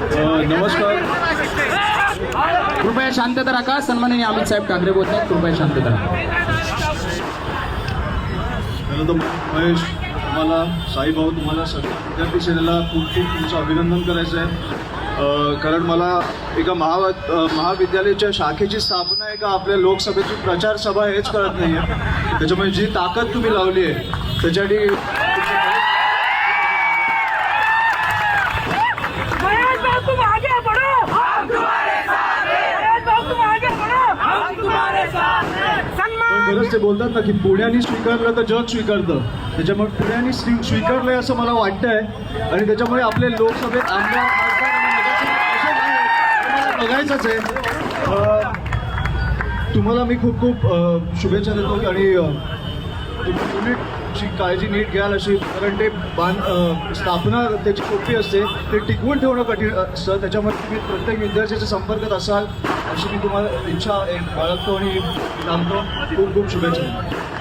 नमस्कार. कृपया शांतता राखा. सन्माननीय अमित साहेब ठाकरे बोलत आहेत. कृपया शांतता राखा. महेश तुम्हाला साईभाऊ तुम्हाला सगळ्या विद्यार्थी सेनेला खूप खूप तुमचं अभिनंदन करायचं आहे कारण मला एका महा महाविद्यालयाच्या शाखेची स्थापना आहे का आपल्या लोकसभेची प्रचार सभा हेच कळत नाही आहे त्याच्यामुळे जी ताकद तुम्ही लावली आहे त्याच्यासाठी खरंच ते बोलतात ना की पुण्याने स्वीकारलं तर जग स्वीकारतं. त्याच्यामुळे पुण्याने स्वी- स्वीकारलंय असं मला वाटतंय. आणि त्याच्यामुळे आपले लोकसभेत आमदार बघायचंच आहे. तुम्हाला मी खूप खूप शुभेच्छा देतो आणि तुम्ही युनिटची काळजी नीट घ्याल अशी कारण ते बांध स्थापना त्याची सोपी असते ते टिकवून ठेवणं कठीण असतं. त्याच्यामध्ये तुम्ही प्रत्येक विद्यार्थ्याच्या संपर्कात असाल अशी मी तुम्हाला इच्छा बाळगतो आणि सांगतो खूप खूप शुभेच्छा.